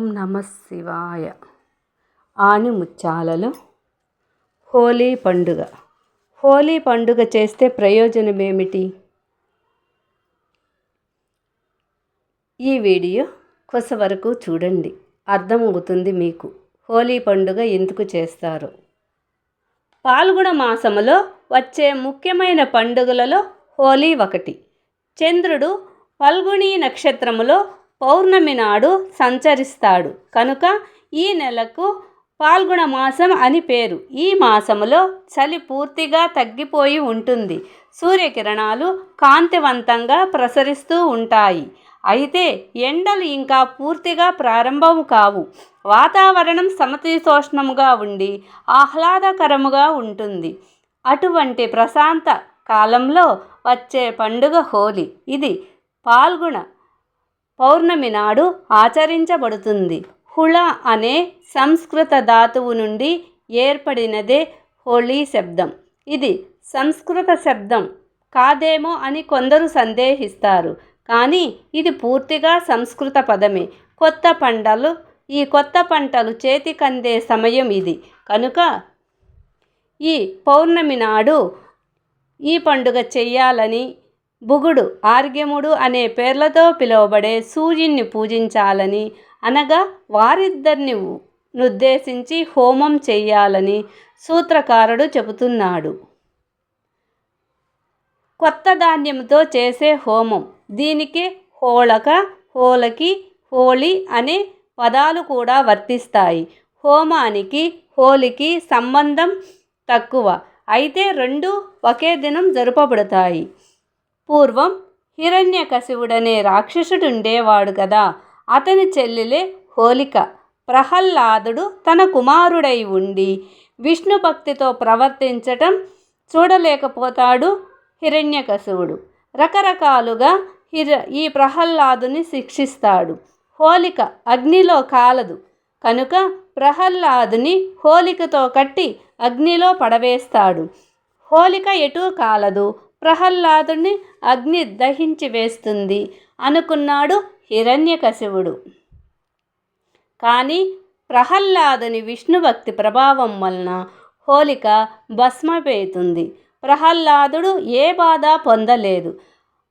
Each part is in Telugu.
ఓం నమ శివాయ. ఆణిముత్యాలలో హోలీ పండుగ. హోలీ పండుగ చేస్తే ప్రయోజనం ఏమిటి ఈ వీడియో కొస వరకు చూడండి. అర్థమవుతుంది మీకు. హోలీ పండుగ ఎందుకు చేస్తారు? పాల్గొన మాసములో వచ్చే ముఖ్యమైన పండుగలలో హోలీ ఒకటి. చంద్రుడు ఫల్గుణి నక్షత్రములో పౌర్ణమి నాడు సంచరిస్తాడు. కనుక ఈ నెలకు పాల్గొన మాసం అని పేరు. ఈ మాసములో చలి పూర్తిగా తగ్గిపోయి ఉంటుంది. సూర్యకిరణాలు కాంతివంతంగా ప్రసరిస్తూ ఉంటాయి. అయితే ఎండలు ఇంకా పూర్తిగా ప్రారంభం కావు. వాతావరణం సమతీతోష్ణముగా ఉండి ఆహ్లాదకరముగా ఉంటుంది. అటువంటి ప్రశాంత కాలంలో వచ్చే పండుగ హోలీ. ఇది పాల్గొన పౌర్ణమి నాడు ఆచరించబడుతుంది. హుళ అనే సంస్కృత ధాతువు నుండి ఏర్పడినదే హోళీ శబ్దం. ఇది సంస్కృత శబ్దం కాదేమో అని కొందరు సందేహిస్తారు. కానీ ఇది పూర్తిగా సంస్కృత పదమే. కొత్త పంటలు ఈ కొత్త పంటలు చేతికందే సమయం ఇది. కనుక ఈ పౌర్ణమి నాడు ఈ పండుగ చెయ్యాలని బుగుడు ఆర్గ్యముడు అనే పేర్లతో పిలువబడే సూర్యుని పూజించాలని అనగా వారిద్దరిని ఉద్దేశించి హోమం చెయ్యాలని సూత్రకారుడు చెబుతున్నాడు. కొత్త ధాన్యంతో చేసే హోమం. దీనికి హోళక హోలకి హోళి అనే పదాలు కూడా వర్తిస్తాయి. హోమానికి హోలికి సంబంధం తక్కువ. అయితే రెండు ఒకే దినం జరుపబడతాయి. పూర్వం హిరణ్యకశివుడనే రాక్షసుడుండేవాడు కదా అతని చెల్లెలే హోలిక. ప్రహ్లాదుడు తన కుమారుడై ఉండి విష్ణు భక్తితో ప్రవర్తించటం చూడలేకపోతాడు హిరణ్యకశివుడు. రకరకాలుగా హిర ఈ ప్రహ్లాదుని శిక్షిస్తాడు. హోలిక అగ్నిలో కాలదు. కనుక ప్రహ్లాదుని హోలికతో కట్టి అగ్నిలో పడవేస్తాడు. హోలిక ఎటూ కాలదు. ప్రహ్లాదుని అగ్ని దహించి వేస్తుంది అనుకున్నాడు హిరణ్యకశివుడు. కానీ ప్రహ్లాదుని విష్ణుభక్తి ప్రభావం వలన హోలిక భస్మపేతుంది ప్రహ్లాదుడు ఏ బాధ పొందలేదు.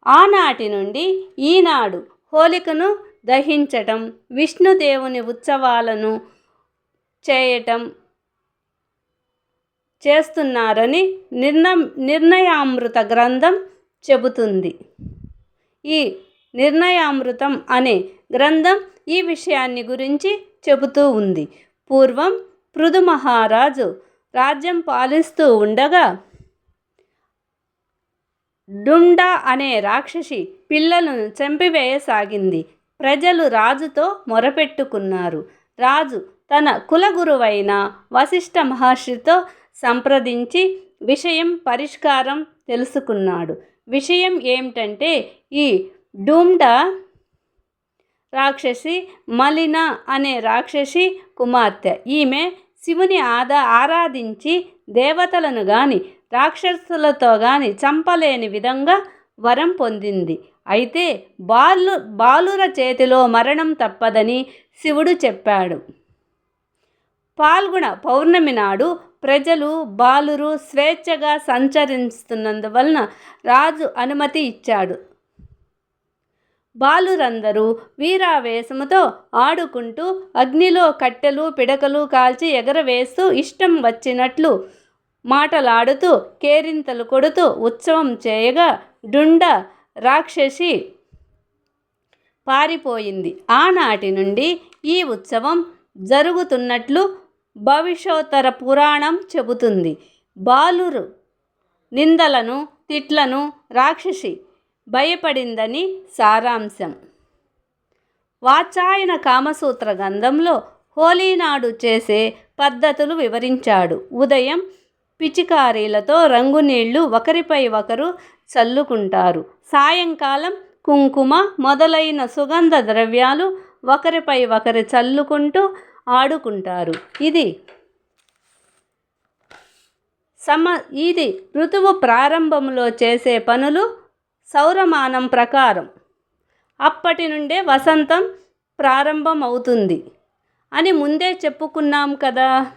ఆనాటి నుండి ఈనాడు హోలికను దహించటం విష్ణుదేవుని ఉత్సవాలను చేయటం చేస్తున్నారని నిర్ణ నిర్ణయామృత గ్రంథం చెబుతుంది. ఈ నిర్ణయామృతం అనే గ్రంథం ఈ విషయాన్ని గురించి చెబుతూ ఉంది. పూర్వం పృథు మహారాజు రాజ్యం పాలిస్తూ ఉండగా డుండా అనే రాక్షసి పిల్లలను చంపివేయసాగింది. ప్రజలు రాజుతో మొరపెట్టుకున్నారు. రాజు తన కులగురువైన వశిష్ఠ మహర్షితో సంప్రదించి విషయం పరిష్కారం తెలుసుకున్నాడు. విషయం ఏమిటంటే ఈ డూమ్డా రాక్షసి మలిన అనే రాక్షసి కుమార్తె. ఈమె శివుని ఆదా ఆరాధించి దేవతలను గాని రాక్షసులతో గాని చంపలేని విధంగా వరం పొందింది. అయితే బాలు బాలుర చేతిలో మరణం తప్పదని శివుడు చెప్పాడు. పాల్గొన పౌర్ణమి నాడు ప్రజలు బాలురు స్వేచ్ఛగా సంచరిస్తున్నందువలన రాజు అనుమతి ఇచ్చాడు. బాలురందరూ వీరావేశముతో ఆడుకుంటూ అగ్నిలో కట్టెలు పిడకలు కాల్చి ఎగరవేస్తూ ఇష్టం వచ్చినట్లు మాటలాడుతూ కేరింతలు కొడుతూ ఉత్సవం చేయగా డుండ రాక్షసి పారిపోయింది. ఆనాటి నుండి ఈ ఉత్సవం జరుగుతున్నట్లు భవిష్యోత్తర పురాణం చెబుతుంది. బాలురు నిందలను తిట్లను రాక్షసి భయపడిందని సారాంశం. వాచాయన కామసూత్ర గంధంలో హోలీ నాడు చేసే పద్ధతులు వివరించాడు. ఉదయం పిచికారీలతో రంగునీళ్ళు ఒకరిపై ఒకరు చల్లుకుంటారు. సాయంకాలం కుంకుమ మొదలైన సుగంధ ద్రవ్యాలు ఒకరిపై ఒకరు చల్లుకుంటూ ఆడుకుంటారు. ఇది సమ ఇది ఋతువు ప్రారంభంలో చేసే పనులు సౌరమానం ప్రకారం. అప్పటి నుండే వసంతం ప్రారంభం అవుతుంది అని ముందే చెప్పుకున్నాం కదా.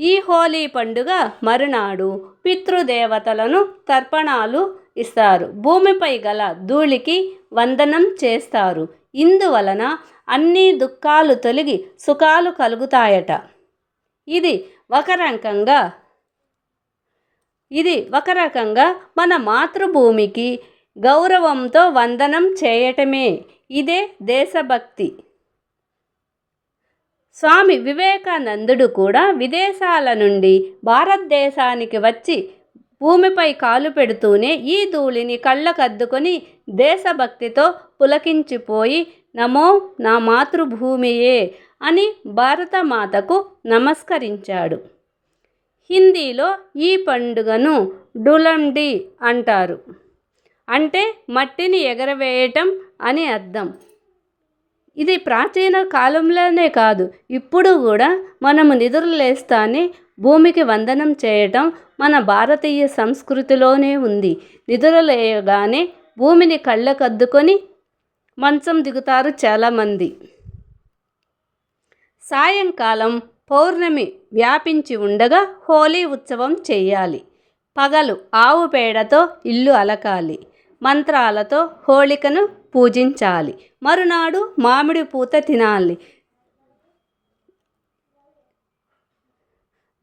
ఈ హోలీ పండుగ మరునాడు పితృదేవతలను తర్పణాలు ఇస్తారు. భూమిపై గల ధూళికి వందనం చేస్తారు. ఇందువలన అన్ని దుఃఖాలు తొలగి సుఖాలు కలుగుతాయట. ఇది ఒక రకంగా ఇది ఒక రకంగా మన మాతృభూమికి గౌరవంతో వందనం చేయటమే. ఇదే దేశభక్తి. స్వామి వివేకానందుడు కూడా విదేశాల నుండి భారతదేశానికి వచ్చి భూమిపై కాలు పెడుతూనే ఈ ధూళిని కళ్ళకద్దుకొని దేశభక్తితో పులకించిపోయి నమో నా మాతృభూమియే అని భారతమాతకు నమస్కరించాడు. హిందీలో ఈ పండుగను డులండి అంటారు. అంటే మట్టిని ఎగరవేయటం అని అర్థం. ఇది ప్రాచీన కాలంలోనే కాదు ఇప్పుడు కూడా మనము నిద్రలేస్తానే భూమికి వందనం చేయటం మన భారతీయ సంస్కృతిలోనే ఉంది. నిధులు లేయగానే భూమిని కళ్ళకద్దుకొని మంచం దిగుతారు చాలామంది. సాయంకాలం పౌర్ణమి వ్యాపించి ఉండగా హోలీ ఉత్సవం చేయాలి. పగలు ఆవు పేడతో ఇల్లు అలకాలి. మంత్రాలతో హోళికను పూజించాలి. మరునాడు మామిడి పూత తినాలి.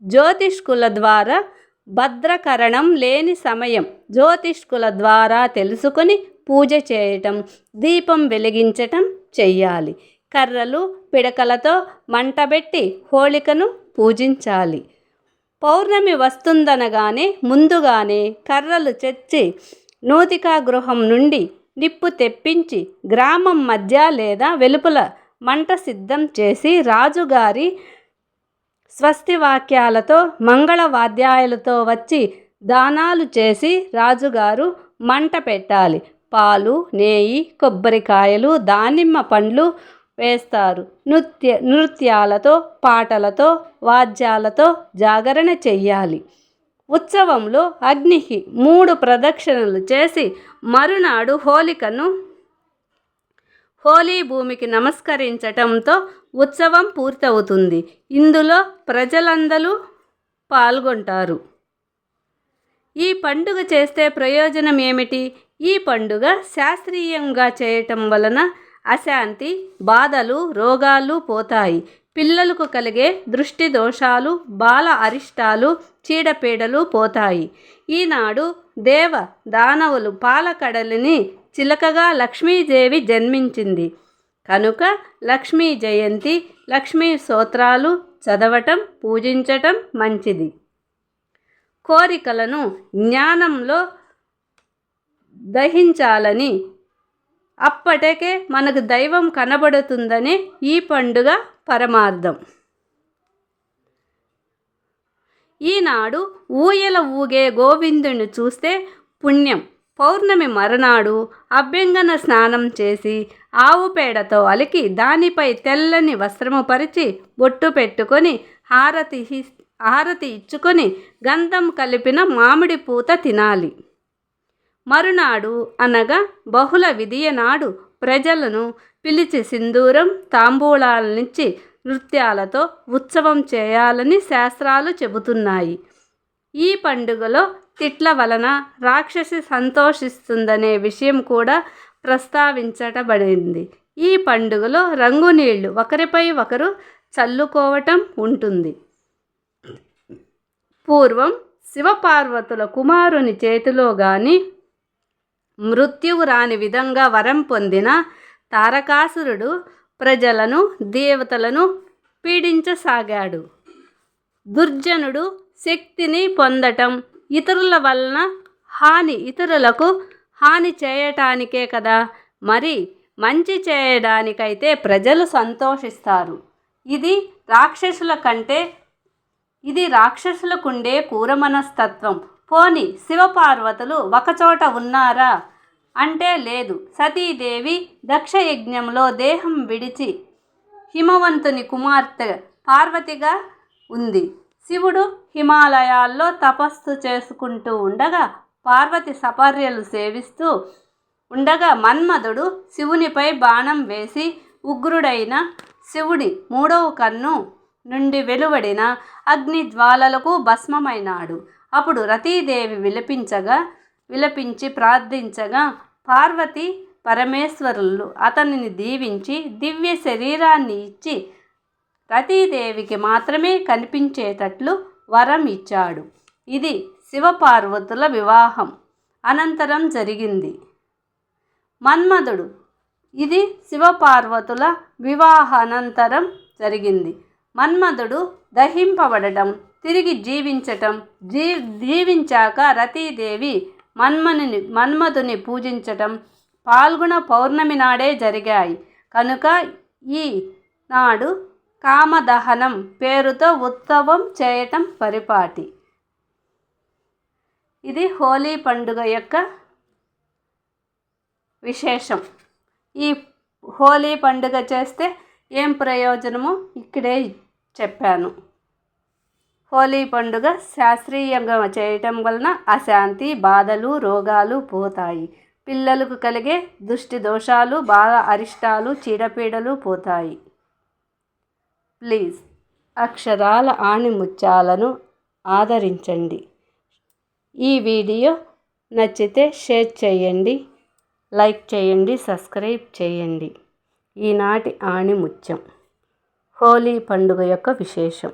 జ్యోతిష్కుల ద్వారా భద్రకరణం లేని సమయం జ్యోతిష్కుల ద్వారా తెలుసుకొని పూజ చేయటం దీపం వెలిగించటం చెయ్యాలి. కర్రలు పిడకలతో మంటబెట్టి హోళికను పూజించాలి. పౌర్ణమి వస్తుందనగానే ముందుగానే కర్రలు చెచ్చి నూతికా గృహం నుండి నిప్పు తెప్పించి గ్రామం మధ్య లేదా వెలుపల మంట సిద్ధం చేసి రాజుగారి స్వస్తి వాక్యాలతో మంగళ వాద్యాలతో వచ్చి దానాలు చేసి రాజుగారు మంట పెట్టాలి. పాలు నేయి కొబ్బరికాయలు దానిమ్మ పండ్లు వేస్తారు. నృత్య నృత్యాలతో పాటలతో వాద్యాలతో జాగరణ చెయ్యాలి. ఉత్సవంలో అగ్నికి మూడు ప్రదక్షిణలు చేసి మరునాడు హోలికను హోలీ భూమికి నమస్కరించటంతో ఉత్సవం పూర్తవుతుంది. ఇందులో ప్రజలందరూ పాల్గొంటారు. ఈ పండుగ చేస్తే ప్రయోజనం ఏమిటి? ఈ పండుగ శాస్త్రీయంగా చేయటం వలన అశాంతి బాధలు రోగాలు పోతాయి. పిల్లలకు కలిగే దృష్టి దోషాలు బాల అరిష్టాలు చీడపీడలు పోతాయి. ఈనాడు దేవ దానవులు పాలకడలిని చిలకగా లక్ష్మీదేవి జన్మించింది. కనుక లక్ష్మీ జయంతి లక్ష్మీ స్తోత్రాలు చదవటం పూజించటం మంచిది. కోరికలను జ్ఞానంలో దహించాలని. అప్పటికే మనకు దైవం కనబడుతుందని ఈ పండుగ పరమార్థం. ఈనాడు ఊయల ఊగే గోవిందుని చూస్తే పుణ్యం. పౌర్ణమి మరునాడు అభ్యంగన స్నానం చేసి ఆవు పేడతో అలికి దానిపై తెల్లని వస్త్రము పరిచి బొట్టు పెట్టుకొని హారతి హారతి ఇచ్చుకొని గంధం కలిపిన మామిడి పూత తినాలి. మరునాడు అనగా బహుళ విధియ నాడు ప్రజలను పిలిచి సింధూరం తాంబూలాలనిచ్చి నృత్యాలతో ఉత్సవం చేయాలని శాస్త్రాలు చెబుతున్నాయి. ఈ పండుగలో తిట్ల వలన రాక్షసి సంతోషిస్తుందనే విషయం కూడా ప్రస్తావించటబడింది. ఈ పండుగలో రంగు నీళ్ళు ఒకరిపై ఒకరు చల్లుకోవటం ఉంటుంది. పూర్వం శివపార్వతుల కుమారుని చేతిలో కానీ మృత్యువు రాని విధంగా వరం పొందిన తారకాసురుడు ప్రజలను దేవతలను పీడించసాగాడు. దుర్జనుడు శక్తిని పొందటం ఇతరుల వలన హాని ఇతరులకు హాని చేయటానికే కదా. మరి మంచి చేయడానికైతే ప్రజలు సంతోషిస్తారు. ఇది రాక్షసుల కంటే ఇది రాక్షసులకుండే కూర మనస్తత్వం పోని శివపార్వతులు ఒకచోట ఉన్నారా? అంటే లేదు. సతీదేవి దక్షయజ్ఞంలో దేహం విడిచి హిమవంతుని కుమార్తె పార్వతిగా ఉంది. శివుడు హిమాలయాల్లో తపస్సు చేసుకుంటూ ఉండగా పార్వతి సపర్యలు సేవిస్తూ ఉండగా మన్మధుడు శివునిపై బాణం వేసి ఉగ్రుడైన శివుడి మూడవ కన్ను నుండి వెలువడిన అగ్ని జ్వాలలకు భస్మమైనాడు. అప్పుడు రతీదేవి విలపించగా విలపించి ప్రార్థించగా పార్వతి పరమేశ్వరులు అతనిని దీవించి దివ్య శరీరాన్ని ఇచ్చి రతీదేవికి మాత్రమే కనిపించేటట్లు వరం ఇచ్చాడు. ఇది శివపార్వతుల వివాహం. అనంతరం జరిగింది. మన్మధుడు ఇది శివపార్వతుల వివాహానంతరం జరిగింది. మన్మధుడు దహింపబడటం తిరిగి జీవించటం జీ జీవించాక రతీదేవి మన్మనుని మన్మధుని పూజించటం పాల్గొన పౌర్ణమి నాడే జరిగాయి. కనుక ఈ నాడు కామదహనం పేరుతో ఉత్సవం చేయటం పరిపాటి. ఇది హోలీ పండుగ యొక్క విశేషం. ఈ హోలీ పండుగ చేస్తే ఏం ప్రయోజనమో ఇక్కడే చెప్పాను. హోలీ పండుగ శాస్త్రీయంగా చేయటం వలన అశాంతి బాధలు రోగాలు పోతాయి. పిల్లలకు కలిగే దృష్టి దోషాలు బాధ అరిష్టాలు చీడపీడలు పోతాయి. ప్లీజ్ అక్షరాల ఆణిముత్యాలను ఆదరించండి. ఈ వీడియో నచ్చితే షేర్ చేయండి లైక్ చేయండి సబ్స్క్రైబ్ చేయండి. ఈనాటి ఆణిముత్యం హోలీ పండుగ యొక్క విశేషం.